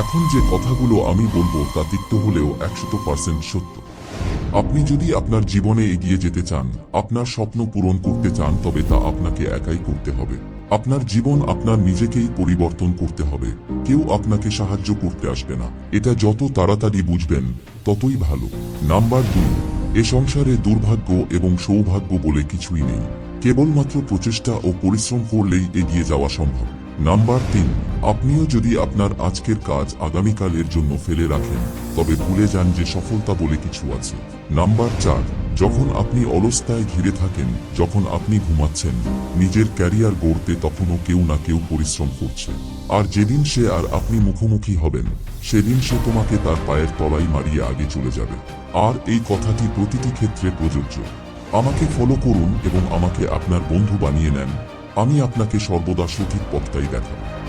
এখন যে কথাগুলো আমি বলব তা তিক্ত হলেও একশত পার্সেন্ট সত্য। আপনি যদি আপনার জীবনে এগিয়ে যেতে চান, আপনার স্বপ্ন পূরণ করতে চান, তবে তা আপনাকে একাই করতে হবে। আপনার জীবন আপনার নিজেকেই পরিবর্তন করতে হবে। কেউ আপনাকে সাহায্য করতে আসবে না। এটা যত তাড়াতাড়ি বুঝবেন, ততই ভালো। নাম্বার দুই, এ সংসারে দুর্ভাগ্য এবং সৌভাগ্য বলে কিছুই নেই। কেবলমাত্র প্রচেষ্টা ও পরিশ্রম করলেই এগিয়ে যাওয়া সম্ভব। নাম্বার তিন, আপনিও যদি আপনার আজকের কাজ আগামীকালের জন্য ফেলে রাখেন, তবে ভুলে যান যে সফলতা বলে কিছু আছে। নাম্বার চার, যখন আপনি অলস্তায় ঘিরে থাকেন, যখন আপনি ঘুমাচ্ছেন, নিজের ক্যারিয়ার গড়তে তখনও কেউ না কেউ পরিশ্রম করছে। আর যেদিন সে আর আপনি মুখোমুখি হবেন, সেদিন সে তোমাকে তার পায়ের তলায় মারিয়ে আগে চলে যাবে। আর এই কথাটি প্রতিটি ক্ষেত্রে প্রযোজ্য। আমাকে ফলো করুন এবং আমাকে আপনার বন্ধু বানিয়ে নেন। আমি আপনাকে সর্বদা সঠিক পথটাই দেখাবো।